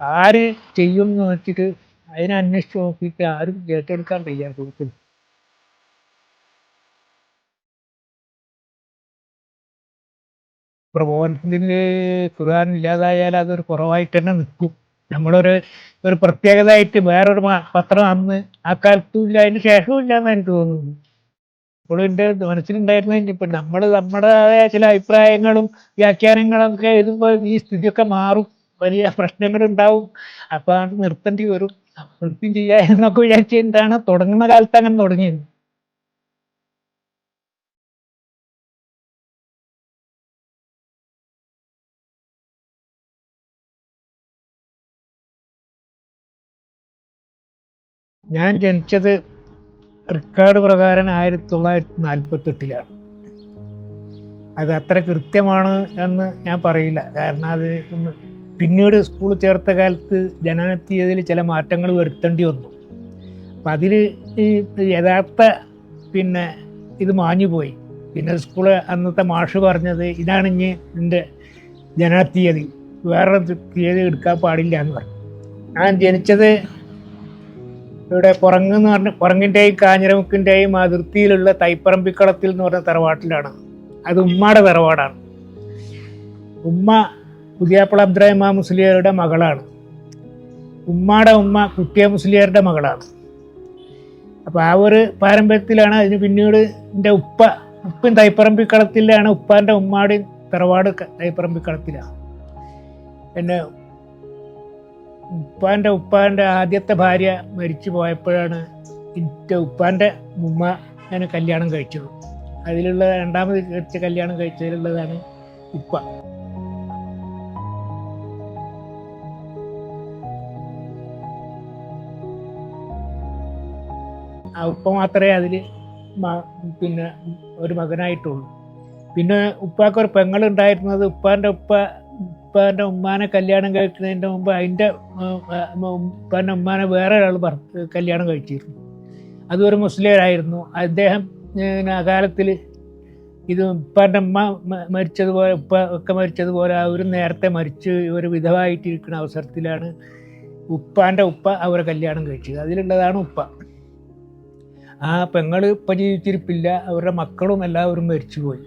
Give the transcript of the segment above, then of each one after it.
ആര് ചെയ്യും എന്ന് നോക്കിയിട്ട് അതിനെ അന്വേഷിച്ച് നോക്കിയിട്ട് ആരും ഏറ്റെടുക്കാൻ തയ്യാറെടുക്കും പ്രബോധനത്തിന് ഖുർആൻ ഇല്ലാതായാൽ അതൊരു കുറവായിട്ട് തന്നെ നിൽക്കും. നമ്മളൊരു ഒരു പ്രത്യേകതയായിട്ട് വേറൊരു പത്രം അന്ന് ആ കാലത്തും ഇല്ല അതിന് ശേഷവും ഇല്ല എന്ന് എനിക്ക് തോന്നുന്നു. ഇപ്പോഴും എന്റെ മനസ്സിലുണ്ടായിരുന്ന ഇപ്പം നമ്മൾ നമ്മുടേതായ ചില അഭിപ്രായങ്ങളും വ്യാഖ്യാനങ്ങളും ഒക്കെ എഴുതുമ്പോൾ ഈ സ്ഥിതിയൊക്കെ മാറും. വലിയ പ്രശ്നങ്ങളുണ്ടാവും. അപ്പോൾ അത് നിർത്തേണ്ടി വരും. നിർത്തി ചെയ്യുക എന്നൊക്കെ വിചാരിച്ചിട്ടാണ് തുടങ്ങുന്ന കാലത്ത് അങ്ങനെ തുടങ്ങിയത്? ഞാൻ ജനിച്ചത് റെക്കോർഡ് പ്രകാരം ആയിരത്തി തൊള്ളായിരത്തി നാൽപ്പത്തെട്ടിലാണ് അത് അത്ര കൃത്യമാണ് എന്ന് ഞാൻ പറയില്ല. കാരണം അത് പിന്നീട് സ്കൂൾ ചേർത്ത കാലത്ത് ജനനത്തീയതിൽ ചില മാറ്റങ്ങൾ വരുത്തേണ്ടി വന്നു. അപ്പം അതിൽ ഈ യഥാർത്ഥ പിന്നെ ഇത് മാഞ്ഞു പോയി. പിന്നെ സ്കൂൾ അന്നത്തെ മാഷ് പറഞ്ഞത് ഇതാണ് ഇനി എന്റെ ജനനത്തീയതി. വേറെ തീയതി എടുക്കാൻ പാടില്ല എന്ന് പറഞ്ഞു. ഞാൻ ജനിച്ചത് ഇവിടെ പുറങ്ങെന്ന് പറഞ്ഞ പുറങ്ങിന്റെയും കാഞ്ഞിരമുക്കിന്റെയും അതിർത്തിയിലുള്ള തൈപ്പറമ്പിക്കളത്തിൽ എന്ന് പറഞ്ഞ തറവാട്ടിലാണ്. അത് ഉമ്മയുടെ തറവാടാണ്. ഉമ്മ പുതിയാപ്പള അബ്ദ്രഹിമ മുസ്ലിയാരുടെ മകളാണ്. ഉമ്മയുടെ ഉമ്മ കുട്ടിയ മുസ്ലിയാരുടെ മകളാണ്. അപ്പോൾ ആ ഒരു പാരമ്പര്യത്തിലാണ് അതിന് പിന്നീട് എന്റെ ഉപ്പ ഉപ്പൻ തൈപ്പറമ്പിക്കളത്തിലാണ് ഉപ്പാന്റെ ഉമ്മാടെയും തറവാട് തൈപ്പറമ്പിക്കളത്തിലാണ് പിന്നെ ഉപ്പാന്റെ ഉപ്പാന്റെ ആദ്യത്തെ ഭാര്യ മരിച്ചു പോയപ്പോഴാണ് എന്റെ ഉപ്പാന്റെ ഉമ്മ ഞാൻ കല്യാണം കഴിച്ചത്. അതിലുള്ള രണ്ടാമത് കഴിച്ച കല്യാണം കഴിച്ചതിലുള്ളതാണ് ഉപ്പ. ആ ഉപ്പ മാത്രമേ അതിൽ പിന്നെ ഒരു മകനായിട്ടുള്ളൂ. പിന്നെ ഉപ്പാക്കൊരു പെങ്ങളുണ്ടായിരുന്നത് ഉപ്പാന്റെ ഉപ്പ ഉപ്പാന്റെ ഉമ്മാനെ കല്യാണം കഴിക്കുന്നതിന്റെ മുമ്പ് അതിന്റെ ഉപ്പാന്റെ ഉമ്മാനെ വേറെ ഒരാൾ കല്യാണം കഴിച്ചിരുന്നു. അതൊരു മുസ്ലിമായിരുന്നു അദ്ദേഹം അകാലത്തിൽ ഇത് ഉപ്പാന്റെ ഉമ്മ മ- മരിച്ചതുപോലെ ഉപ്പ ഒക്കെ മരിച്ചതുപോലെ അവരും നേരത്തെ മരിച്ച് ഒരു വിധവായിട്ടിരിക്കുന്ന അവസരത്തിലാണ് ഉപ്പാന്റെ ഉപ്പ അവരെ കല്യാണം കഴിച്ചത്. അതിലുള്ളതാണ് ഉപ്പ. ആ പെങ്ങൾ ഇപ്പം ജീവിച്ചിരിപ്പില്ല. അവരുടെ മക്കളും എല്ലാവരും മരിച്ചുപോയി.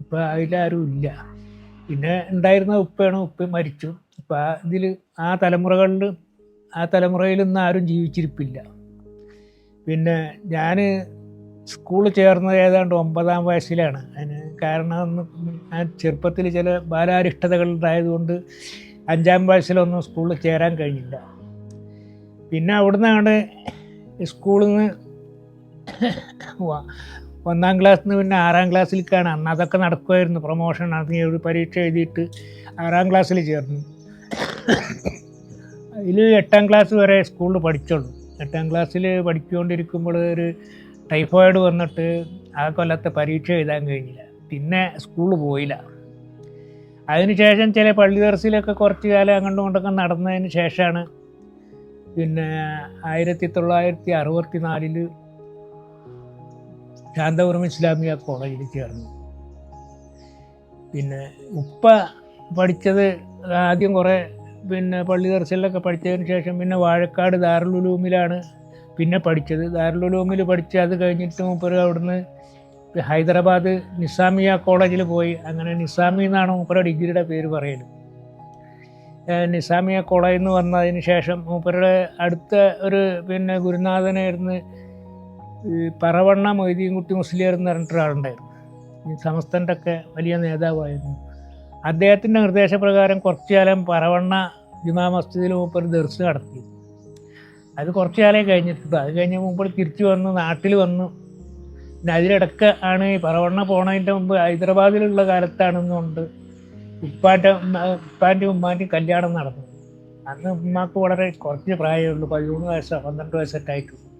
ഇപ്പം അതിലാരും ഇല്ല. പിന്നെ ഉണ്ടായിരുന്ന ഉപ്പയാണ് ഉപ്പ മരിച്ചു. ഇപ്പം ആ ഇതിൽ ആ തലമുറകളിൽ ആ തലമുറയിൽ നിന്ന് ആരും ജീവിച്ചിരിപ്പില്ല. പിന്നെ ഞാൻ സ്കൂളിൽ ചേർന്നത് ഏതാണ്ട് ഒമ്പതാം വയസ്സിലാണ്. അതിന് കാരണം ഞാൻ ചെറുപ്പത്തിൽ ചില ബാലാരിഷ്ടതകൾ ഉണ്ടായതുകൊണ്ട് അഞ്ചാം വയസ്സിലൊന്നും സ്കൂളിൽ ചേരാൻ കഴിഞ്ഞില്ല. പിന്നെ അവിടുന്നാണ് സ്കൂളിൽ നിന്ന് ഒന്നാം ക്ലാസ്സിൽ നിന്ന് പിന്നെ ആറാം ക്ലാസ്സിലേക്കാണ്. അന്ന് അതൊക്കെ നടക്കുമായിരുന്നു പ്രൊമോഷൻ നടത്തി ഒരു പരീക്ഷ എഴുതിയിട്ട് ആറാം ക്ലാസ്സിൽ ചേർന്നു. അതിൽ എട്ടാം ക്ലാസ് വരെ സ്കൂളിൽ പഠിച്ചുള്ളൂ എട്ടാം ക്ലാസ്സിൽ പഠിച്ചുകൊണ്ടിരിക്കുമ്പോൾ ഒരു ടൈഫോയിഡ് വന്നിട്ട് ആ കൊല്ലത്തെ പരീക്ഷ എഴുതാൻ കഴിഞ്ഞില്ല. പിന്നെ സ്കൂളിൽ പോയില്ല. അതിനുശേഷം ചില പള്ളി ദർസിലൊക്കെ കുറച്ച് കാലം അങ്ങോട്ടും കൊണ്ടൊക്കെ നടന്നതിന് ശേഷമാണ് പിന്നെ ആയിരത്തി തൊള്ളായിരത്തി അറുപത്തി നാലിൽ ശാന്തപുരം ഇസ്ലാമിയ കോളേജിൽ ചേർന്നു. പിന്നെ ഉപ്പ പഠിച്ചത് ആദ്യം കുറേ പിന്നെ പള്ളി ദർശനിലൊക്കെ പഠിച്ചതിന് ശേഷം പിന്നെ വാഴക്കാട് ദാറുലുലൂമിലാണ് പിന്നെ പഠിച്ചത്. ദാറുലുലൂമിൽ പഠിച്ച് അത് കഴിഞ്ഞിട്ട് മൂപ്പര് അവിടുന്ന് ഹൈദരാബാദ് നിസാമിയ കോളേജിൽ പോയി. അങ്ങനെ നിസാമി എന്നാണ് മൂപ്പര ഡിഗ്രിയുടെ പേര് പറയുന്നത് നിസാമിയ കോളേജ് എന്ന് വന്നതിന് ശേഷം മൂപ്പരുടെ അടുത്ത ഒരു പിന്നെ ഗുരുനാഥനായിരുന്നു ഈ പറവണ്ണ മൊയ്തീൻകുട്ടി മുസ്ലിയർ എന്ന് പറഞ്ഞിട്ട് ഒരാളുണ്ടായിരുന്നു. ഈ സമസ്തന്റെ ഒക്കെ വലിയ നേതാവായിരുന്നു. അദ്ദേഹത്തിന്റെ നിർദ്ദേശപ്രകാരം കുറച്ചു കാലം പറവണ്ണ ജുമാ മസ്ജിദിൽ മൂപ്പർ ദർസ് നടത്തി. അത് കുറച്ചു കാലം കഴിഞ്ഞിട്ടുണ്ട്. അത് കഴിഞ്ഞ് മുമ്പ് തിരിച്ചു വന്ന് നാട്ടിൽ വന്നു. പിന്നെ അതിലിടക്ക് ആണ് ഈ പറവണ്ണ പോണതിന്റെ മുമ്പ് ഹൈദരാബാദിലുള്ള കാലത്താണെന്നുകൊണ്ട് ഉപ്പാന്റെ ഉപ്പാന്റെ ഉമ്മാന്റെ കല്യാണം നടന്നു അന്ന് ഉമ്മാക്ക് വളരെ കുറച്ച് പ്രായമേ ഉള്ളൂ പതിമൂന്ന് വയസ്സോ പന്ത്രണ്ട് വയസ്സൊക്കെ ആയിട്ടുള്ളൂ.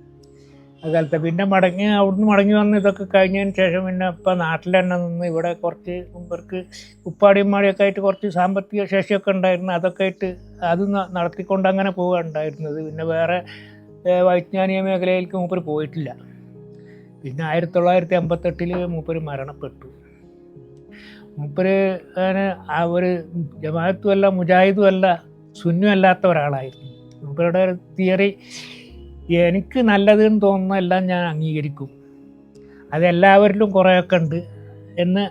അക്കാലത്തെ പിന്നെ മടങ്ങി അവിടുന്ന് മടങ്ങി വന്ന് ഇതൊക്കെ കഴിഞ്ഞതിന് ശേഷം പിന്നെ ഇപ്പം നാട്ടിൽ തന്നെ നിന്ന് ഇവിടെ കുറച്ച് ഇവർക്ക് ഉപ്പാടിയമ്മാടിയൊക്കെ ആയിട്ട് കുറച്ച് സാമ്പത്തിക ശേഷിയൊക്കെ ഉണ്ടായിരുന്നു. അതൊക്കെ ആയിട്ട് അത് നടത്തിക്കൊണ്ട് അങ്ങനെ പോവുകയുണ്ടായിരുന്നത്. പിന്നെ വേറെ വൈജ്ഞാനിക മേഖലയിലേക്ക് മൂപ്പർ പോയിട്ടില്ല. പിന്നെ ആയിരത്തി തൊള്ളായിരത്തി അമ്പത്തെട്ടിൽ മൂപ്പർ മരണപ്പെട്ടു. മൂപ്പര് അങ്ങനെ അവർ ഒരു മുജാഹിദുമല്ല സുന്നുമല്ലാത്ത ഒരാളായിരുന്നു. മൂപ്പരുടെ തിയറി എനിക്ക് നല്ലതെന്ന് തോന്നുന്ന എല്ലാം ഞാൻ അംഗീകരിക്കും. അതെല്ലാവരിലും കുറേയൊക്കെ ഉണ്ട് എന്ന്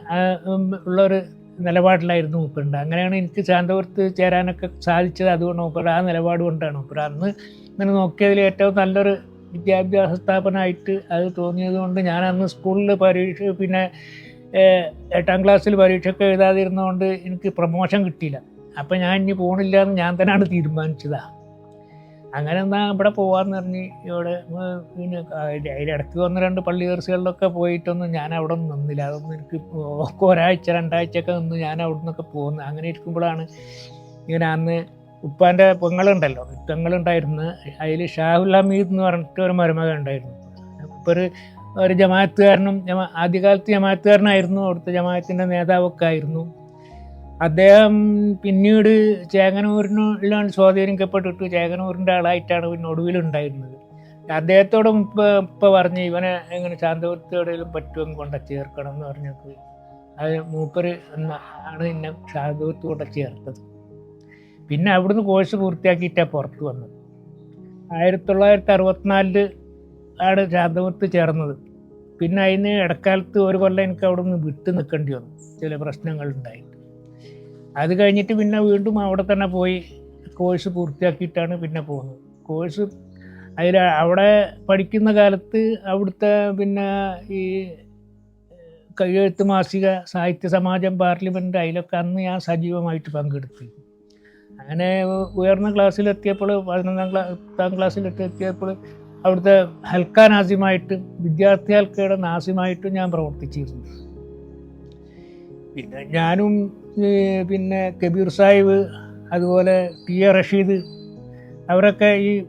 ഉള്ളൊരു നിലപാടിലായിരുന്നു മൂപ്പരുണ്ട്. അങ്ങനെയാണ് എനിക്ക് ശാന്തപുരത്ത് ചേരാനൊക്കെ സാധിച്ചത് അതുകൊണ്ട് മൂപ്പരുടെ ആ നിലപാട് കൊണ്ടാണ് മൂപ്പർ അന്ന് ഇങ്ങനെ നോക്കിയതിൽ ഏറ്റവും നല്ലൊരു വിദ്യാഭ്യാസ സ്ഥാപനമായിട്ട് അത് തോന്നിയത് കൊണ്ട് ഞാൻ അന്ന് സ്കൂളിൽ പരീക്ഷ പിന്നെ എട്ടാം ക്ലാസ്സിൽ പരീക്ഷയൊക്കെ എഴുതാതിരുന്നതുകൊണ്ട് എനിക്ക് പ്രൊമോഷൻ കിട്ടിയില്ല. അപ്പം ഞാൻ ഇനി പോകണില്ല എന്ന് ഞാൻ തന്നെയാണ് തീരുമാനിച്ചതാ. അങ്ങനെ എന്താ ഇവിടെ പോവാന്ന് പറഞ്ഞ് ഇവിടെ പിന്നെ അതിലിടയ്ക്ക് ഒന്ന് രണ്ട് പള്ളി ദർശകളിലൊക്കെ പോയിട്ടൊന്നും ഞാൻ അവിടെ ഒന്നും നിന്നില്ല. അതൊന്നും എനിക്ക് ഒരാഴ്ച രണ്ടാഴ്ചയൊക്കെ നിന്ന് ഞാൻ അവിടെ നിന്നൊക്കെ പോകുന്നു അങ്ങനെ ഇരിക്കുമ്പോഴാണ് ഇങ്ങനെ അന്ന് ഉപ്പാന്റെ പെങ്ങളുണ്ടല്ലോ പെങ്ങളുണ്ടായിരുന്നു. അതിൽ ഷാഹുൽ ഹമീദ് എന്ന് പറഞ്ഞിട്ട് ഒരു മരുമകൻ ഉണ്ടായിരുന്നു ഇപ്പോൾ ഒരു ഒരു ജമാഅത്തുകാരനും ജമാ ആദ്യകാലത്ത് ജമാഅത്തുകാരനായിരുന്നു. അവിടുത്തെ ജമാഅത്തിന്റെ നേതാവൊക്കെ ആയിരുന്നു. അദ്ദേഹം പിന്നീട് ചേങ്ങനൂരിനുള്ള സ്വാധീനിക്കപ്പെട്ടിട്ട് ചേങ്ങനൂരിന്റെ ആളായിട്ടാണ് പിന്നെ ഒടുവിലുണ്ടായിരുന്നത് അദ്ദേഹത്തോടും ഇപ്പം ഇപ്പം പറഞ്ഞ് ഇവനെ എങ്ങനെ ശാന്തപുരത്തോടെയും പറ്റുമെങ്കിൽ കൊണ്ട ചേർക്കണം എന്ന് പറഞ്ഞപ്പോൾ അത് മൂപ്പര് ആണ് എന്നെ ശാന്തപുരത്ത് കൊണ്ട ചേർത്തത്. പിന്നെ അവിടുന്ന് കോഴ്സ് പൂർത്തിയാക്കിയിട്ടാണ് പുറത്ത് വന്നത്. ആയിരത്തി തൊള്ളായിരത്തി അറുപത്തിനാലിൽ ആണ് ശാന്തപുരത്ത് ചേർന്നത്. പിന്നെ അതിന് ഇടക്കാലത്ത് ഒരു കൊല്ലം എനിക്ക് അവിടെ നിന്ന് വിട്ടു നിൽക്കേണ്ടി വന്നു. ചില പ്രശ്നങ്ങളുണ്ടായിട്ട് അത് കഴിഞ്ഞിട്ട് പിന്നെ വീണ്ടും അവിടെ തന്നെ പോയി കോഴ്സ് പൂർത്തിയാക്കിയിട്ടാണ് പിന്നെ പോകുന്നത്. കോഴ്സ് അതിൽ അവിടെ പഠിക്കുന്ന കാലത്ത് അവിടുത്തെ പിന്നെ ഈ കയ്യെഴുത്ത് മാസിക സാഹിത്യ സമാജം പാർലമെന്റ് അതിലൊക്കെ അന്ന് ഞാൻ സജീവമായിട്ട് പങ്കെടുത്തു. അങ്ങനെ ഉയർന്ന ക്ലാസ്സിലെത്തിയപ്പോൾ പതിനൊന്നാം ക്ലാ പത്താം ക്ലാസ്സിലെത്തിയപ്പോൾ അവിടുത്തെ ഹൽക്ക നാസിമായിട്ട് വിദ്യാർത്ഥി ഹൽക്കയുടെ നാസിമായിട്ടും ഞാൻ പ്രവർത്തിച്ചിരുന്നു. പിന്നെ ഞാനും പിന്നെ കബീർ സാഹിബ് അതുപോലെ ടി എ റഷീദ് അവരൊക്കെ ഈ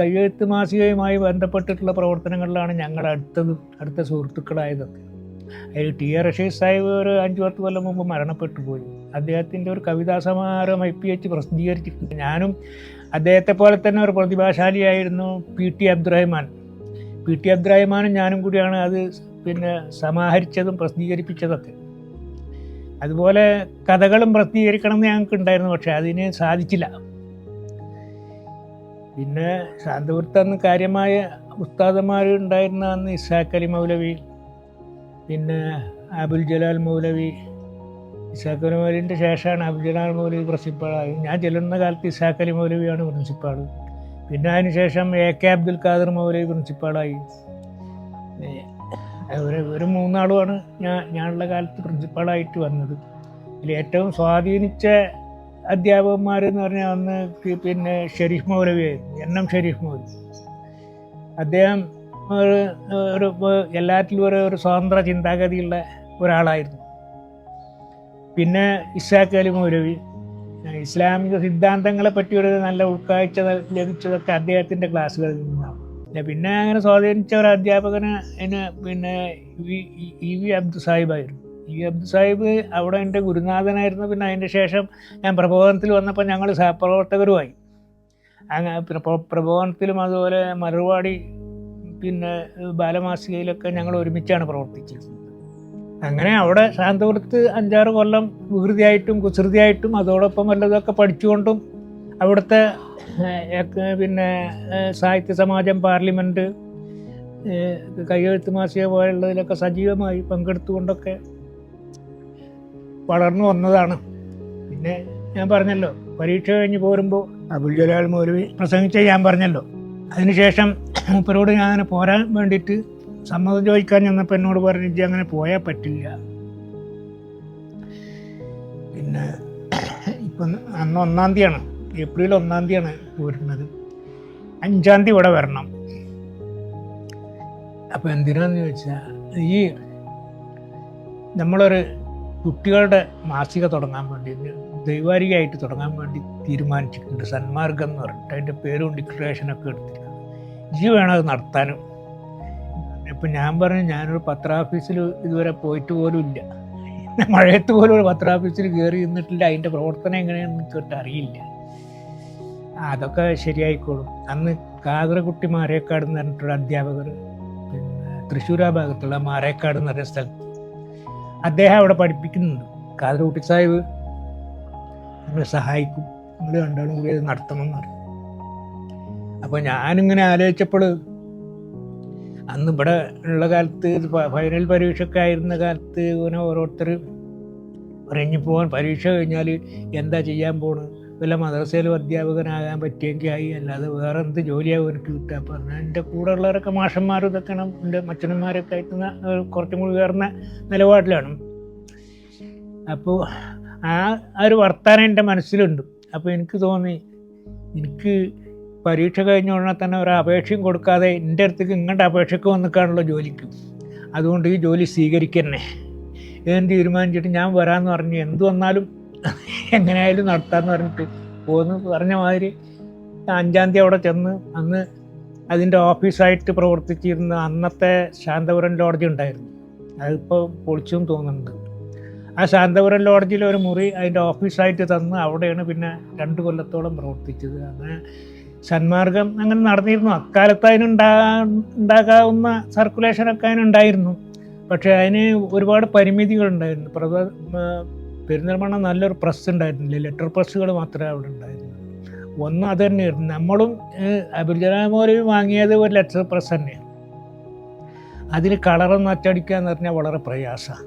കയ്യെഴുത്ത് മാസികയുമായി ബന്ധപ്പെട്ടിട്ടുള്ള പ്രവർത്തനങ്ങളിലാണ് ഞങ്ങൾ അടുത്തത് അടുത്ത സുഹൃത്തുക്കളായതൊക്കെ. അതിൽ ടി എ റഷീദ് സാഹിബ് ഒരു അഞ്ചു പത്ത് കൊല്ലം മുമ്പ് മരണപ്പെട്ടു പോയി. അദ്ദേഹത്തിന്റെ ഒരു കവിതാ സമാഹാരം ഐ പി എച്ച് പ്രസിദ്ധീകരിച്ചിട്ടുണ്ട്. ഞാനും അദ്ദേഹത്തെ പോലെ തന്നെ ഒരു പ്രതിഭാശാലിയായിരുന്നു P T Abdurahman. P T അബ്ദുറഹ്മാനും ഞാനും കൂടിയാണ് അത് പിന്നെ സമാഹരിച്ചതും പ്രസിദ്ധീകരിപ്പിച്ചതൊക്കെ. അതുപോലെ കഥകളും പ്രസിദ്ധീകരിക്കണം എന്ന് ഞങ്ങൾക്ക് ഉണ്ടായിരുന്നു പക്ഷെ അതിന് സാധിച്ചില്ല. പിന്നെ ശാന്തപുരത്ത് അന്ന് കാര്യമായ ഉസ്താദന്മാർ ഉണ്ടായിരുന്ന അന്ന് ഇസാഖ് അലി മൗലവി പിന്നെ അബുൽ ജലാൽ മൗലവി ഇസാഖ് അലി മൗലവിന്റെ ശേഷമാണ് അബുൽ ജലാൽ മൗലവി പ്രിൻസിപ്പാളായത് ഞാൻ ചെല്ലുന്ന കാലത്ത് ഇസാഖ് അലി മൗലവിയാണ് പ്രിൻസിപ്പാൾ പിന്നെ അതിനുശേഷം എ കെ അബ്ദുൽ ഖാദർ മൗലവി പ്രിൻസിപ്പാളായി. ഒരു ഒരു മൂന്നാളുമാണ് ഞാൻ ഞാനുള്ള കാലത്ത് പ്രിൻസിപ്പാളായിട്ട് വന്നത്. അതിൽ ഏറ്റവും സ്വാധീനിച്ച അധ്യാപകന്മാരെന്ന് പറഞ്ഞാൽ അന്ന് പിന്നെ ഷെരീഫ് മൗലവി എൻ എം ഷെരീഫ് മൗലവി. അദ്ദേഹം ഒരു ഒരു എല്ലാറ്റിലും ഒരു ഒരു സ്വതന്ത്ര ചിന്താഗതിയുള്ള ഒരാളായിരുന്നു. പിന്നെ ഇസാഖ് അലി മൗലവി. ഇസ്ലാമിക സിദ്ധാന്തങ്ങളെ പറ്റിയൊരു നല്ല ഉൾക്കാഴ്ച ലഭിച്ചതൊക്കെ അദ്ദേഹത്തിന്റെ ക്ലാസ്സുകളിൽ നിന്നാണ്. പിന്നെ അങ്ങനെ സ്വാധീനിച്ച ഒരു അധ്യാപകന് എന്നെ പിന്നെ ഇ- വി അബ്ദു സാഹിബായിരുന്നു ഇ വി അബ്ദു സാഹിബ് അവിടെ എന്റെ ഗുരുനാഥനായിരുന്നു. പിന്നെ അതിന്റെ ശേഷം ഞാൻ പ്രബോധനത്തിൽ വന്നപ്പോൾ ഞങ്ങൾ സഹപ്രവർത്തകരുമായി അങ്ങനെ പിന്നെ പ്രബോധനത്തിലും അതുപോലെ മറുപാടി പിന്നെ ബാലമാസികയിലൊക്കെ ഞങ്ങൾ ഒരുമിച്ചാണ് പ്രവർത്തിച്ചിരുന്നത്. അങ്ങനെ അവിടെ ശാന്തപുരത്ത് അഞ്ചാറ് കൊല്ലം വികൃതിയായിട്ടും കുസൃതിയായിട്ടും അതോടൊപ്പം വല്ലതൊക്കെ പഠിച്ചുകൊണ്ടും അവിടുത്തെ പിന്നെ സാഹിത്യ സമാജം പാർലമെന്റ് കയ്യെഴുത്ത് മാസിക പോലുള്ളതിലൊക്കെ സജീവമായി പങ്കെടുത്തുകൊണ്ടൊക്കെ വളർന്നു വന്നതാണ്. പിന്നെ ഞാൻ പറഞ്ഞല്ലോ പരീക്ഷ കഴിഞ്ഞ് പോരുമ്പോൾ അബുൽ ജലാൽ മൗലവി പ്രസംഗിച്ച ഞാൻ പറഞ്ഞല്ലോ. അതിനുശേഷം മൂപ്പരോട് ഞാൻ അങ്ങനെ പോരാൻ വേണ്ടിയിട്ട് സമ്മതം ചോദിക്കാൻ ചെന്നപ്പോൾ എന്നോട് പറഞ്ഞു "ഇജ്ജ് അങ്ങനെ പോയാൽ പറ്റില്ല. പിന്നെ ഇപ്പം അന്ന് ഒന്നാം തീയതിയാണ്. ഏപ്രിൽ ഒന്നാം തീയതിയാണ് പോരുന്നത് അഞ്ചാം തീയതി ഇവിടെ വരണം. അപ്പോൾ എന്തിനാന്ന് ചോദിച്ചാൽ ഈ നമ്മളൊരു കുട്ടികളുടെ മാസിക തുടങ്ങാൻ വേണ്ടി ദൈവാരികമായിട്ട് തുടങ്ങാൻ വേണ്ടി തീരുമാനിച്ചിട്ടുണ്ട്. സന്മാർഗം എന്ന് പറഞ്ഞിട്ട് അതിന്റെ പേരും ഡിക്ലറേഷനൊക്കെ എടുത്തിട്ടുണ്ട്. ജി വേണം അത് നടത്താനും. ഇപ്പം ഞാൻ പറഞ്ഞു ഞാനൊരു പത്രാഫീസിൽ ഇതുവരെ പോയിട്ട് പോലും ഇല്ല. മഴയത്ത് പോലും ഒരു പത്രാഫീസിൽ കയറി നിന്നിട്ടില്ല. അതിന്റെ പ്രവർത്തനം എങ്ങനെയാണെന്ന് ചോദിച്ചിട്ട് അറിയില്ല അതൊക്കെ ശരിയായിക്കോളും. അന്ന് കാതറകുട്ടി മാരേക്കാട് എന്ന് പറഞ്ഞിട്ടുള്ള അധ്യാപകർ പിന്നെ തൃശ്ശൂർ ആ ഭാഗത്തുള്ള മാരേക്കാട് എന്ന് പറയുന്ന സ്ഥലത്ത് അദ്ദേഹം അവിടെ പഠിപ്പിക്കുന്നുണ്ട്. കാതറകുട്ടി സാഹിബ് നമ്മളെ സഹായിക്കും. നിങ്ങൾ രണ്ടാളും കൂടി അത് നടത്തണം എന്ന് പറഞ്ഞു അപ്പോൾ ഞാനിങ്ങനെ ആലോചിച്ചപ്പോൾ അന്ന് ഇവിടെ ഉള്ള കാലത്ത് ഫൈനൽ പരീക്ഷയൊക്കെ ആയിരുന്ന കാലത്ത് ഇങ്ങനെ ഓരോരുത്തർ പറഞ്ഞു പോകാൻ പരീക്ഷ കഴിഞ്ഞാൽ എന്താ ചെയ്യാൻ പോണ്? വല്ല മദ്രസയിലും അധ്യാപകനാകാൻ പറ്റിയെങ്കിൽ ആയി അല്ലാതെ വേറെ എന്ത് ജോലിയാവും എനിക്ക് കിട്ടുക? അപ്പം എന്നാൽ എന്റെ കൂടെ ഉള്ളവരൊക്കെ മാഷന്മാരും ഇതൊക്കെയാണ് എന്റെ അച്ഛനന്മാരൊക്കെ ആയിട്ട് കുറച്ചും കൂടി ഉയർന്ന നിലപാടിലാണ്. അപ്പോൾ ആ ആ ഒരു വർത്താനം എന്റെ മനസ്സിലുണ്ട്. അപ്പോൾ എനിക്ക് തോന്നി എനിക്ക് പരീക്ഷ കഴിഞ്ഞ ഉടനെ തന്നെ ഒരു അപേക്ഷയും കൊടുക്കാതെ എന്റെ അടുത്തേക്ക് ഇങ്ങോട്ട് അപേക്ഷയ്ക്ക് വന്നിക്കാണല്ലോ ജോലിക്ക്. അതുകൊണ്ട് ഈ ജോലി സ്വീകരിക്കന്നെ. എന്ന് തീരുമാനിച്ചിട്ട് ഞാൻ വരാമെന്ന് പറഞ്ഞു. എന്ത് വന്നാലും എങ്ങനെയായാലും നടത്താന്ന് പറഞ്ഞിട്ട് പോന്ന് പറഞ്ഞ മാതിരി അഞ്ചാം തീയതി അവിടെ ചെന്ന് അന്ന് അതിന്റെ ഓഫീസായിട്ട് പ്രവർത്തിച്ചിരുന്ന അന്നത്തെ ശാന്തപുരം ലോഡ്ജ് ഉണ്ടായിരുന്നു. അതിപ്പോൾ പൊളിച്ചും തോന്നുന്നുണ്ട്. ആ ശാന്തപുരം ലോഡ്ജിൽ ഒരു മുറി അതിന്റെ ഓഫീസായിട്ട് തന്ന് അവിടെയാണ് പിന്നെ രണ്ട് കൊല്ലത്തോളം പ്രവർത്തിച്ചത്. അങ്ങനെ സന്മാർഗം അങ്ങനെ നടന്നിരുന്നു. അക്കാലത്ത് അതിനുണ്ടാ ഉണ്ടാകാവുന്ന സർക്കുലേഷനൊക്കെ അതിനുണ്ടായിരുന്നു പക്ഷേ അതിന് ഒരുപാട് പരിമിതികളുണ്ടായിരുന്നു. പ്രധ പെരുന്തൽമണ്ണ നല്ലൊരു പ്രസ് ഉണ്ടായിരുന്നില്ല ലെറ്റർ പ്രസ്സുകൾ മാത്രമേ അവിടെ ഉണ്ടായിരുന്നു ഒന്ന് അത് തന്നെയായിരുന്നു. നമ്മളും അബുൽജലാമോലയും വാങ്ങിയത് ഒരു ലെറ്റർ പ്രസ് തന്നെയാണ്. അതിൽ കളറൊന്നും അച്ചടിക്കുക എന്ന് പറഞ്ഞാൽ വളരെ പ്രയാസമാണ്.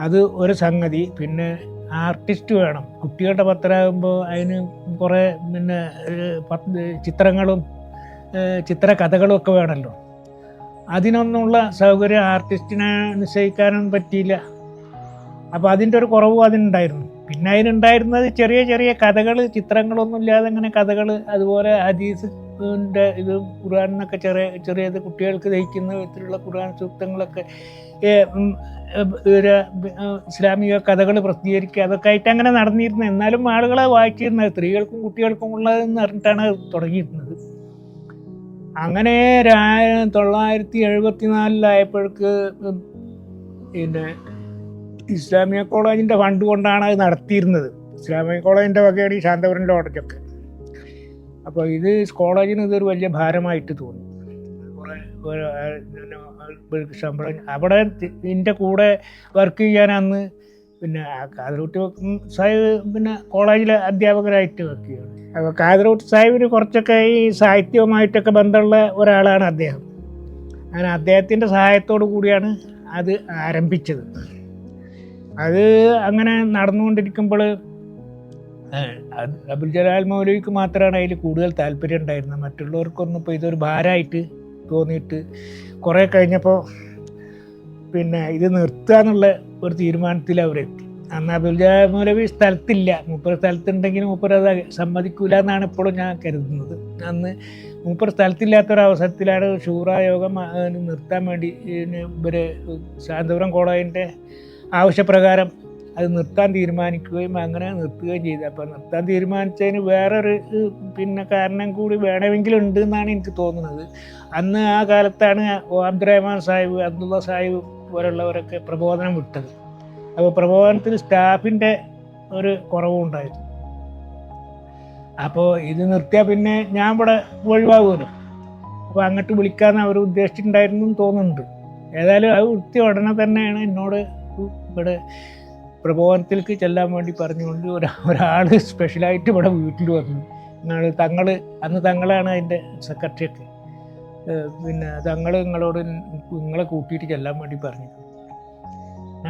അത് ഒരു സംഗതി. പിന്നെ ആർട്ടിസ്റ്റ് വേണം. കുട്ടികളുടെ പത്രമാകുമ്പോൾ അതിന് കുറേ പിന്നെ ചിത്രങ്ങളും ചിത്രകഥകളും ഒക്കെ വേണമല്ലോ. അതിനൊന്നുള്ള സൗകര്യം ആർട്ടിസ്റ്റിനെ നിശ്ചയിക്കാനൊന്നും പറ്റിയില്ല. അപ്പോൾ അതിന്റെ ഒരു കുറവ് അതിനുണ്ടായിരുന്നു. പിന്നെ അതിനുണ്ടായിരുന്നത് ചെറിയ ചെറിയ കഥകൾ ചിത്രങ്ങളൊന്നും ഇല്ലാതെ അങ്ങനെ കഥകൾ അതുപോലെ ഹദീസിന്റെ ഇത് ഖുർആാനൊക്കെ ചെറിയ ചെറിയത് കുട്ടികൾക്ക് ദഹിക്കുന്ന വിധത്തിലുള്ള ഖുർആൻ സൂക്തങ്ങളൊക്കെ ഇസ്ലാമിക കഥകൾ പ്രസിദ്ധീകരിക്കുക അതൊക്കെ ആയിട്ട് അങ്ങനെ നടന്നിരുന്നത്. എന്നാലും ആളുകളെ വായിച്ചിരുന്നത് സ്ത്രീകൾക്കും കുട്ടികൾക്കും ഉള്ളതെന്ന് പറഞ്ഞിട്ടാണ് തുടങ്ങിയിരുന്നത്. അങ്ങനെ തൊള്ളായിരത്തി എഴുപത്തി നാലിലായപ്പോഴേക്ക് പിന്നെ ഇസ്ലാമിക കോളേജിന്റെ ഫണ്ട് കൊണ്ടാണ് അത് നടത്തിയിരുന്നത്. ഇസ്ലാമിയ കോളേജിന്റെ വകയാണ് ഈ ശാന്തപുരം ലോഡ്ജൊക്കെ. അപ്പോൾ ഇത് കോളേജിന് ഇതൊരു വലിയ ഭാരമായിട്ട് തോന്നി. ശമ്പളം. അവിടെ ഇതിന്റെ കൂടെ വർക്ക് ചെയ്യാൻ അന്ന് പിന്നെ കാതറൂട്ടി സാഹിബ് പിന്നെ കോളേജിലെ അധ്യാപകരായിട്ട് വർക്ക് ചെയ്യണം അപ്പോൾ കാതറൂട്ടി സാഹിബിന് കുറച്ചൊക്കെ ഈ സാഹിത്യവുമായിട്ടൊക്കെ ബന്ധമുള്ള ഒരാളാണ് അദ്ദേഹം. അങ്ങനെ അദ്ദേഹത്തിന്റെ സഹായത്തോടു കൂടിയാണ് അത് ആരംഭിച്ചത്. അത് അങ്ങനെ നടന്നുകൊണ്ടിരിക്കുമ്പോൾ അബുൽ ജലാൽ മൗലവിക്ക് മാത്രമാണ് അതിൽ കൂടുതൽ താല്പര്യം ഉണ്ടായിരുന്നത്. മറ്റുള്ളവർക്കൊന്നും ഇപ്പോൾ ഇതൊരു ഭാരമായിട്ട് തോന്നിയിട്ട് കുറേ കഴിഞ്ഞപ്പോൾ പിന്നെ ഇത് നിർത്തുക എന്നുള്ള ഒരു തീരുമാനത്തിൽ അവരെത്തി അന്ന് അബുൽ ജലാൽ മൗലവി സ്ഥലത്തില്ല. മൂപ്പർ സ്ഥലത്തുണ്ടെങ്കിലും മൂപ്പർ അത് സമ്മതിക്കൂല എന്നാണ് ഇപ്പോഴും ഞാൻ കരുതുന്നത്. അന്ന് മൂപ്പർ സ്ഥലത്തില്ലാത്തൊരവസരത്തിലാണ് ഷൂറ യോഗം നിർത്താൻ വേണ്ടി ഇവർ ശാന്തപുരം കോളേജിന്റെ ആവശ്യപ്രകാരം അത് നിർത്താൻ തീരുമാനിക്കുകയും അങ്ങനെ നിർത്തുകയും ചെയ്തു. അപ്പോൾ നിർത്താൻ തീരുമാനിച്ചതിന് വേറൊരു പിന്നെ കാരണം കൂടി വേണമെങ്കിൽ ഉണ്ട് എന്നാണ് എനിക്ക് തോന്നുന്നത്. അന്ന് ആ കാലത്താണ് അബ്ദുറഹ്മാൻ സാഹിബ് അബ്ദുള്ള സാഹിബ് പോലുള്ളവരൊക്കെ പ്രബോധനം വിട്ടത്. അപ്പോൾ പ്രബോധനത്തിൽ സ്റ്റാഫിന്റെ ഒരു കുറവുണ്ടായിരുന്നു അപ്പോൾ ഇത് നിർത്തിയാൽ പിന്നെ ഞാൻ ഇവിടെ ഒഴിവാകുമല്ലോ. അപ്പോൾ അങ്ങോട്ട് വിളിക്കാമെന്ന് അവർ ഉദ്ദേശിച്ചിട്ടുണ്ടായിരുന്നു തോന്നുന്നുണ്ട്. ഏതായാലും അത് വൃത്തി ഉടനെ തന്നെയാണ് എന്നോട് ഇവിടെ പ്രബോധനത്തിലേക്ക് ചെല്ലാൻ വേണ്ടി പറഞ്ഞുകൊണ്ട് ഒരാ ഒരാൾ സ്പെഷ്യലായിട്ട് ഇവിടെ വീട്ടിൽ വന്നു. ഞങ്ങൾ തങ്ങൾ അന്ന് തങ്ങളാണ് അതിന്റെ സെക്രട്ടറിയൊക്കെ പിന്നെ തങ്ങൾ നിങ്ങളോട് നിങ്ങളെ കൂട്ടിയിട്ട് ചെല്ലാൻ വേണ്ടി പറഞ്ഞു.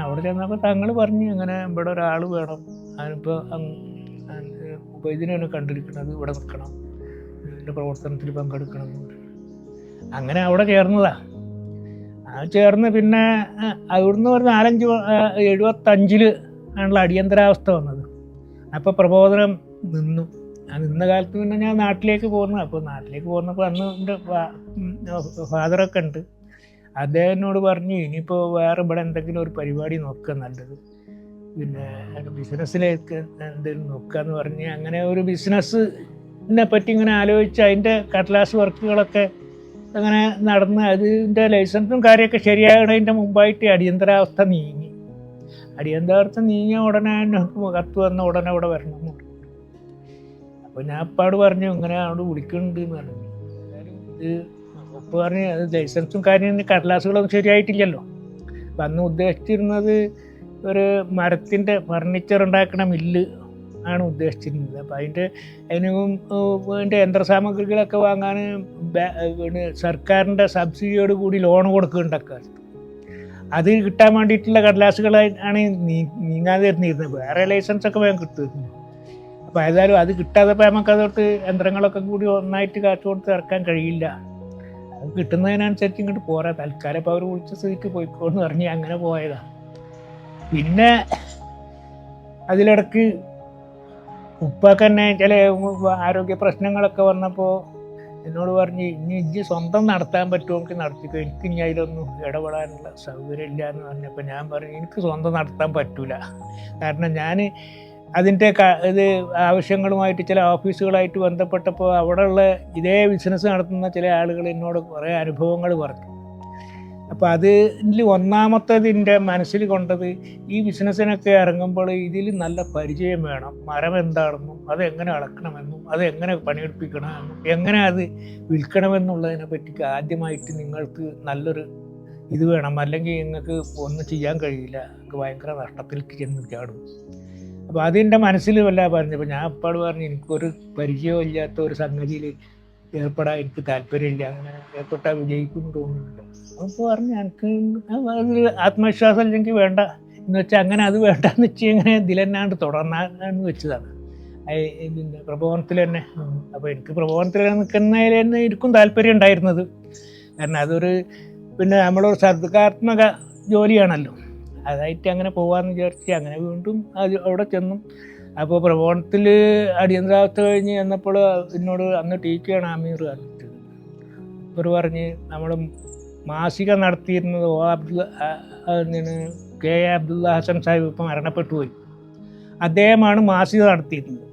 അവിടെ ചെന്നപ്പോൾ തങ്ങൾ പറഞ്ഞു ഇങ്ങനെ ഇവിടെ ഒരാൾ വേണം. അതിനിപ്പോൾ ഉപയോഗിനെ കണ്ടിരിക്കുന്നത് ഇവിടെ നിൽക്കണം. ഇതിന്റെ പ്രവർത്തനത്തിൽ പങ്കെടുക്കണം അങ്ങനെ അവിടെ ചേർന്നതാ. ആ ചേർന്ന് പിന്നെ അവിടുന്ന് ഒരു നാലഞ്ച് എഴുപത്തഞ്ചിൽ ആണല്ലോ അടിയന്തരാവസ്ഥ വന്നത്. അപ്പോൾ പ്രബോധനം നിന്നു. ആ നിന്ന കാലത്ത് പിന്നെ ഞാൻ നാട്ടിലേക്ക് പോകുന്നു അപ്പോൾ നാട്ടിലേക്ക് പോകുന്നപ്പോൾ അന്ന് എന്റെ ഫാദറൊക്കെ ഉണ്ട്. അദ്ദേഹം എന്നോട് പറഞ്ഞു ഇനിയിപ്പോൾ വേറെ ഇവിടെ എന്തെങ്കിലും ഒരു പരിപാടി നോക്കുക നല്ലത്. പിന്നെ ബിസിനസ്സിലേക്ക് എന്തെങ്കിലും നോക്കുക എന്ന് പറഞ്ഞ് അങ്ങനെ ഒരു ബിസിനസ്സിനെ പറ്റി ഇങ്ങനെ ആലോചിച്ച് അതിന്റെ കടലാസ് വർക്കുകളൊക്കെ അങ്ങനെ നടന്ന് അതിന്റെ ലൈസൻസും കാര്യമൊക്കെ ശരിയാകണതിന്റെ മുമ്പായിട്ട് അടിയന്തരാവസ്ഥ നീങ്ങി. അടിയന്തരാവസ്ഥ നീങ്ങിയ ഉടനെ കത്ത് വന്ന ഉടനെ ഇവിടെ വരണം എന്ന് പറഞ്ഞു. അപ്പോൾ ഞാൻ അപ്പാട് പറഞ്ഞു ഇങ്ങനെ അവിടെ വിളിക്കുന്നുണ്ട് എന്ന് പറഞ്ഞു. ഇത് ഉപ്പ് പറഞ്ഞ് അത് ലൈസൻസും കാര്യം കടലാസുകളൊന്നും ശരിയായിട്ടില്ലല്ലോ. അപ്പം അന്ന് ഉദ്ദേശിച്ചിരുന്നത് ഒരു മരത്തിന്റെ ഫർണിച്ചർ ഉണ്ടാക്കണ മില്ല് ആണ് ഉദ്ദേശിച്ചിരുന്നത്. അപ്പോൾ അതിന്റെ അതിനും അതിന്റെ യന്ത്രസാമഗ്രികളൊക്കെ വാങ്ങാൻ സർക്കാരിന്റെ സബ്സിഡിയോട് കൂടി ലോൺ കൊടുക്കുന്നുണ്ടൊക്കെ അത് കിട്ടാൻ വേണ്ടിയിട്ടുള്ള കടലാസുകളാണ് നീങ്ങാതെ ഇരുന്നിരുന്നത് വേറെ ലൈസൻസ് ഒക്കെ വേഗം കിട്ടുമായിരുന്നു. അപ്പോൾ ഏതായാലും അത് കിട്ടാതെ ഇപ്പോൾ നമുക്ക് അതോട്ട് യന്ത്രങ്ങളൊക്കെ കൂടി ഒന്നായിട്ട് കാച്ചു കൊടുത്ത് ഇറക്കാൻ കഴിയില്ല. അത് കിട്ടുന്നതിനനുസരിച്ച് ഇങ്ങോട്ട് പോരാ. തൽക്കാലം ഇപ്പോൾ അവർ വിളിച്ച സ്ഥിതിക്ക് പോയിക്കോന്ന് പറഞ്ഞ് അങ്ങനെ പോയതാണ് പിന്നെ അതിലിടക്ക് ഉപ്പൊക്കെ തന്നെ ചില ആരോഗ്യ പ്രശ്നങ്ങളൊക്കെ വന്നപ്പോൾ എന്നോട് പറഞ്ഞ് ഇനി ഇജ്ജ് സ്വന്തം നടത്താൻ പറ്റുമെങ്കിൽ നടത്തിക്കോ. എനിക്ക് ഇനി അതിലൊന്നും ഇടപെടാനുള്ള സൗകര്യമില്ല എന്ന് പറഞ്ഞപ്പോൾ ഞാൻ പറഞ്ഞു എനിക്ക് സ്വന്തം നടത്താൻ പറ്റൂല. കാരണം ഞാൻ അതിന്റെ ഇത് ആവശ്യങ്ങളുമായിട്ട് ചില ഓഫീസുകളായിട്ട് ബന്ധപ്പെട്ടപ്പോൾ അവിടെയുള്ള ഇതേ ബിസിനസ് നടത്തുന്ന ചില ആളുകൾ എന്നോട് കുറേ അനുഭവങ്ങൾ പറഞ്ഞു. അപ്പോൾ അതിൽ ഒന്നാമത്തേത് എന്റെ മനസ്സിൽ കൊണ്ടത് ഈ ബിസിനസ്സിനൊക്കെ ഇറങ്ങുമ്പോൾ ഇതിൽ നല്ല പരിചയം വേണം. മരം എന്താണെന്നും അത് എങ്ങനെ അളക്കണമെന്നും അത് എങ്ങനെ പണിയെടുപ്പിക്കണമെന്നും എങ്ങനെ അത് വിൽക്കണമെന്നുള്ളതിനെ പറ്റി ആദ്യമായിട്ട് നിങ്ങൾക്ക് നല്ലൊരു ഇത് വേണം. അല്ലെങ്കിൽ നിങ്ങൾക്ക് ഒന്നും ചെയ്യാൻ കഴിയില്ല. നിങ്ങൾക്ക് ഭയങ്കര നഷ്ടത്തിലേക്ക് ചെന്ന് ചാടും. അപ്പോൾ അതിന്റെ മനസ്സിൽ വല്ല പറഞ്ഞപ്പോൾ ഞാൻ അപ്പാട് പറഞ്ഞു എനിക്കൊരു പരിചയമില്ലാത്ത ഒരു സംഗതിയിൽ ഏർപ്പെടാൻ എനിക്ക് താല്പര്യമില്ല. അങ്ങനെ ഏർപ്പെട്ടാൽ വിജയിക്കും തോന്നുന്നുണ്ട്. അപ്പോൾ പറഞ്ഞു എനിക്ക് ആത്മവിശ്വാസം ഇല്ലെങ്കിൽ വേണ്ട എന്ന് വെച്ചാൽ അങ്ങനെ അത് വേണ്ടെന്ന് വെച്ച് ഇങ്ങനെ ഇതിലെന്നാണ്ട് തുടർന്നാന്ന് വെച്ചതാണ്. ഇതിന്റെ പ്രഭവനത്തിൽ തന്നെ. അപ്പോൾ എനിക്ക് പ്രബോധനത്തിൽ നിൽക്കുന്നതിൽ തന്നെ എനിക്കും താല്പര്യം ഉണ്ടായിരുന്നത്. കാരണം അതൊരു പിന്നെ നമ്മളൊരു സർഗാത്മക ജോലിയാണല്ലോ. അതായിട്ട് അങ്ങനെ പോകാമെന്ന് വിചാരിച്ച് അങ്ങനെ വീണ്ടും അത് അവിടെ ചെന്നു അപ്പോൾ പ്രബോധനത്തിൽ അടിയന്തരാവസ്ഥ കഴിഞ്ഞ് ചെന്നപ്പോൾ എന്നോട് അന്ന് ടീച്ചറാണ് അമീർ പറഞ്ഞിട്ട്. ഒരു പറഞ്ഞ് നമ്മൾ മാസിക നടത്തിയിരുന്നത് ഓ അതിന് കെ എ അബ്ദുള്ള ഹസൻ സാഹിബ് ഇപ്പം മരണപ്പെട്ടു പോയി. അദ്ദേഹമാണ് മാസിക നടത്തിയിരുന്നത്.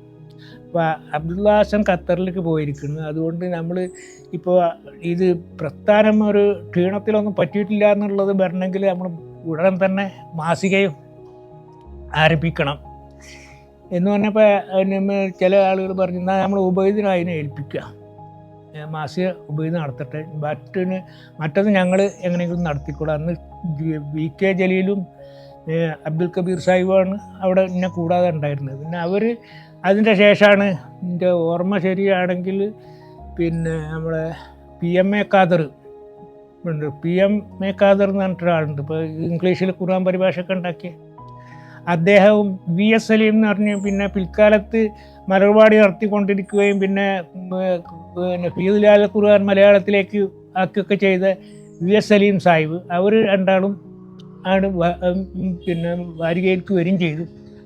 അപ്പോൾ അബ്ദുള്ള ഹസൻ ഖത്തറിലേക്ക് പോയിരിക്കുന്നു. അതുകൊണ്ട് നമ്മൾ ഇപ്പോൾ ഇത് പ്രസ്ഥാനം ഒരു ക്ഷീണത്തിലൊന്നും പറ്റിയിട്ടില്ല എന്നുള്ളത് വരണമെങ്കിൽ നമ്മൾ ഉടൻ തന്നെ മാസികയും ആരംഭിക്കണം. എന്ന് പറഞ്ഞപ്പോൾ ചില ആളുകൾ പറഞ്ഞു എന്നാൽ നമ്മൾ ഉപയോഗത്തിനും അതിനെ ഏൽപ്പിക്കുക. മാസിക ഉപയോഗം നടത്തട്ടെ. മറ്റിന് മറ്റത് ഞങ്ങൾ എങ്ങനെയെങ്കിലും നടത്തിക്കൂടാ. അന്ന് വി കെ ജലീലും അബ്ദുൽ കബീർ സാഹിബാണ് അവിടെ എന്നെ കൂടാതെ ഉണ്ടായിരുന്നത്. പിന്നെ അവർ അതിന്റെ ശേഷമാണ് എന്റെ ഓർമ്മ ശരിയാണെങ്കിൽ പിന്നെ നമ്മളെ പി എം എ ഖാദർ ഉണ്ട്. പി എം എ ഖാദർ എന്ന് പറഞ്ഞിട്ടൊരാളുണ്ട്. ഇപ്പോൾ ഇംഗ്ലീഷിൽ ഖുർആൻ പരിഭാഷയൊക്കെ ഉണ്ടാക്കിയ. അദ്ദേഹവും വി എസ് സലീം എന്ന് പറഞ്ഞ് പിന്നെ പിൽക്കാലത്ത് മലർവാടി നടത്തിക്കൊണ്ടിരിക്കുകയും പിന്നെ പിന്നെ ഫീദുലാൽ ഖുർആൻ മലയാളത്തിലേക്ക് ആക്കുകയൊക്കെ ചെയ്ത വി എസ് സലീം സാഹിബ്. അവർ രണ്ടാളും ആണ് പിന്നെ വാരികയിലേക്ക് വരും ചെയ്തു.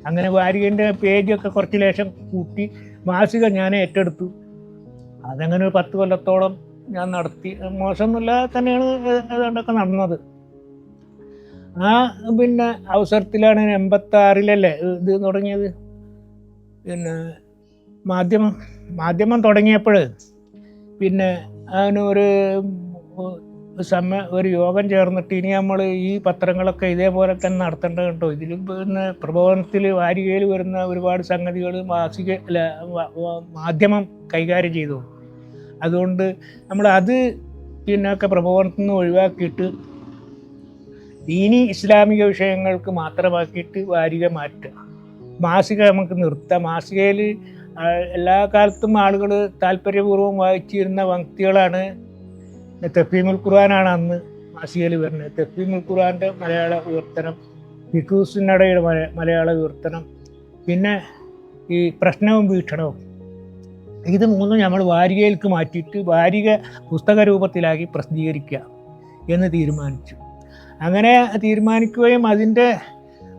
അങ്ങനെ വാരികന്റെ പേജൊക്കെ കുറച്ച് ലേശം കൂട്ടി മാസിക ഞാൻ ഏറ്റെടുത്തു. അതങ്ങനെ ഒരു പത്ത് കൊല്ലത്തോളം ഞാൻ നടത്തി. മോശമൊന്നുമില്ലാതെ തന്നെയാണ് ഏതാണ്ടൊക്കെ നടന്നത്. ആ പിന്നെ അവസരത്തിലാണ് എൺപത്തി ആറിലല്ലേ ഇത് തുടങ്ങിയത്? പിന്നെ മാധ്യമം മാധ്യമം തുടങ്ങിയപ്പോൾ പിന്നെ അതിനൊരു സമ ഒരു യോഗം ചേർന്നിട്ട് ഇനി നമ്മൾ ഈ പത്രങ്ങളൊക്കെ ഇതേപോലെ തന്നെ നടത്തേണ്ടത് കേട്ടോ ഇതിൽ പിന്നെ പ്രബോധനത്തിൽ വാരികയിൽ വരുന്ന ഒരുപാട് സംഗതികൾ മാസിക അല്ല മാധ്യമം കൈകാര്യം ചെയ്തു. അതുകൊണ്ട് നമ്മൾ അത് പിന്നെയൊക്കെ പ്രബോധനത്തിൽ നിന്ന് ഒഴിവാക്കിയിട്ട് ദീനി ഇസ്ലാമിക വിഷയങ്ങൾക്ക് മാത്രമാക്കിയിട്ട് വാരിക മാറ്റുക. മാസിക നമുക്ക് നിർത്താം. മാസികയിൽ എല്ലാ കാലത്തും ആളുകൾ താല്പര്യപൂർവം വായിച്ചിരുന്ന വക്തികളാണ് തെഫീമുൽ ഖുർആനാണ് അന്ന് മാസികയിൽ വരുന്നത്. തെഫീമുൽ ഖുർആന്റെ മലയാള വിവർത്തനം ഫിഖൂസിനടയുടെ മല മലയാള വിവർത്തനം പിന്നെ ഈ പ്രശ്നവും വീക്ഷണവും ഇത് മൂന്നും നമ്മൾ വാരികയിലേക്ക് മാറ്റിയിട്ട് വാരിക പുസ്തക രൂപത്തിലാക്കി പ്രസിദ്ധീകരിക്കുക എന്ന് തീരുമാനിച്ചു. അങ്ങനെ തീരുമാനിക്കുകയും അതിന്റെ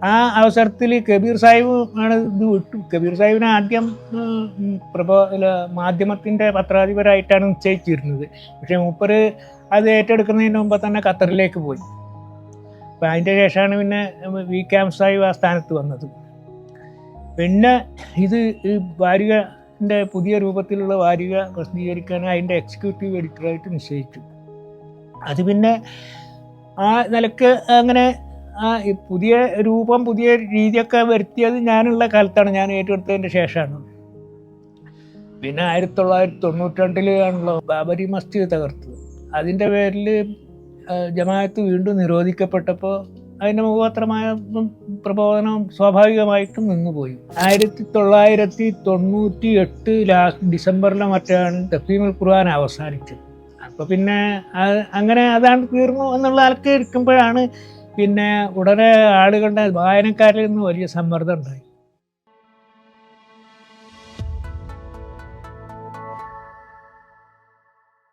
ആ അവസരത്തിൽ കബീർ സാഹിബ് ആണ് ഇത് വിട്ടു. കബീർ സാഹിബിനെ ആദ്യം പ്രഭോ മാധ്യമത്തിന്റെ പത്രാധിപരായിട്ടാണ് നിശ്ചയിച്ചിരുന്നത്. പക്ഷേ മൂപ്പര് അത് ഏറ്റെടുക്കുന്നതിന് മുമ്പ് തന്നെ ഖത്തറിലേക്ക് പോയി. അപ്പം അതിന്റെ ശേഷമാണ് പിന്നെ വി ക്യാം സാഹിബ് ആ സ്ഥാനത്ത് വന്നത്. പിന്നെ ഇത് വാരികന്റെ പുതിയ രൂപത്തിലുള്ള വാരിക പ്രസിദ്ധീകരിക്കാൻ അതിന്റെ എക്സിക്യൂട്ടീവ് എഡിറ്ററായിട്ട് നിശ്ചയിച്ചു. അത് പിന്നെ ആ നിലയ്ക്ക് അങ്ങനെ ആ പുതിയ രൂപം പുതിയ രീതിയൊക്കെ വരുത്തിയത് ഞാനുള്ള കാലത്താണ്. ഞാൻ ഏറ്റെടുത്തതിന്റെ ശേഷമാണ്. പിന്നെ ആയിരത്തി തൊള്ളായിരത്തി തൊണ്ണൂറ്റി രണ്ടിലാണല്ലോ ബാബരി മസ്ജിദ് തകർത്തത്. അതിന്റെ പേരിൽ ജമാഅത്ത് വീണ്ടും നിരോധിക്കപ്പെട്ടപ്പോൾ അതിന്റെ മുഖപത്രമായ പ്രബോധനം സ്വാഭാവികമായിട്ടും നിന്നുപോയി. ആയിരത്തി തൊള്ളായിരത്തി തൊണ്ണൂറ്റി എട്ട് ലാസ്റ്റ് ഡിസംബറിലെ മറ്റാണ് തഫീമുൽ ഖുർആൻ അവസാനിച്ചത്. അപ്പോൾ പിന്നെ അങ്ങനെ അതാണ് തീർന്നു എന്നുള്ള ആൾക്ക് ഇരിക്കുമ്പോഴാണ് പിന്നെ ഉടനെ ആളുകളുടെ വായനക്കാരിൽ നിന്ന് വലിയ സമ്മർദ്ദം ഉണ്ടായി